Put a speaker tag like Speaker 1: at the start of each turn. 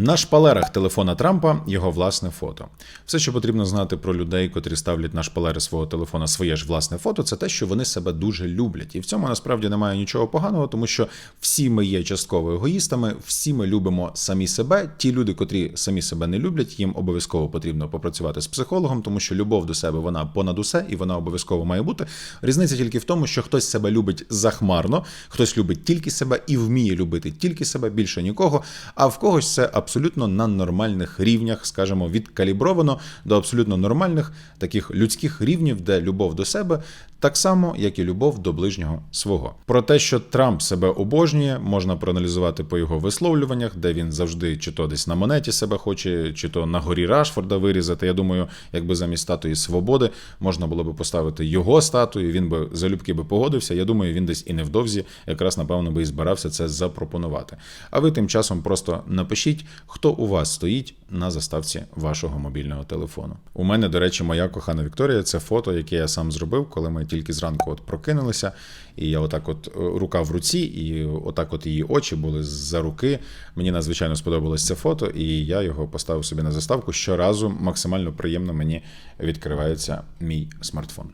Speaker 1: На шпалерах телефона Трампа його власне фото. Все, що потрібно знати про людей, котрі ставлять на шпалери свого телефона своє ж власне фото, це те, що вони себе дуже люблять. І в цьому насправді немає нічого поганого, тому що всі ми є частково егоїстами, всі ми любимо самі себе. Ті люди, котрі самі себе не люблять, їм обов'язково потрібно попрацювати з психологом, тому що любов до себе вона понад усе і вона обов'язково має бути. Різниця тільки в тому, що хтось себе любить захмарно, хтось любить тільки себе і вміє любити тільки себе, більше нікого. А в когось це абсолютно на нормальних рівнях, скажімо, відкалібровано до абсолютно нормальних таких людських рівнів, де любов до себе так само, як і любов до ближнього свого. Про те, що Трамп себе обожнює, можна проаналізувати по його висловлюваннях, де він завжди чи то десь на монеті себе хоче, чи то на горі Рашфорда вирізати. Я думаю, якби замість статуї свободи можна було би поставити його статую, він би залюбки би погодився. Я думаю, він десь і невдовзі якраз напевно би і збирався це запропонувати. А ви тим часом просто напишіть, хто у вас стоїть на заставці вашого мобільного телефону. У мене, до речі, моя кохана Вікторія. Це фото, яке я сам зробив, коли ми тільки зранку от прокинулися. І я отак, от е, рука в руці, і отак, от її очі були за руки. Мені надзвичайно сподобалось це фото, і я його поставив собі на заставку. Щоразу максимально приємно мені відкривається мій смартфон.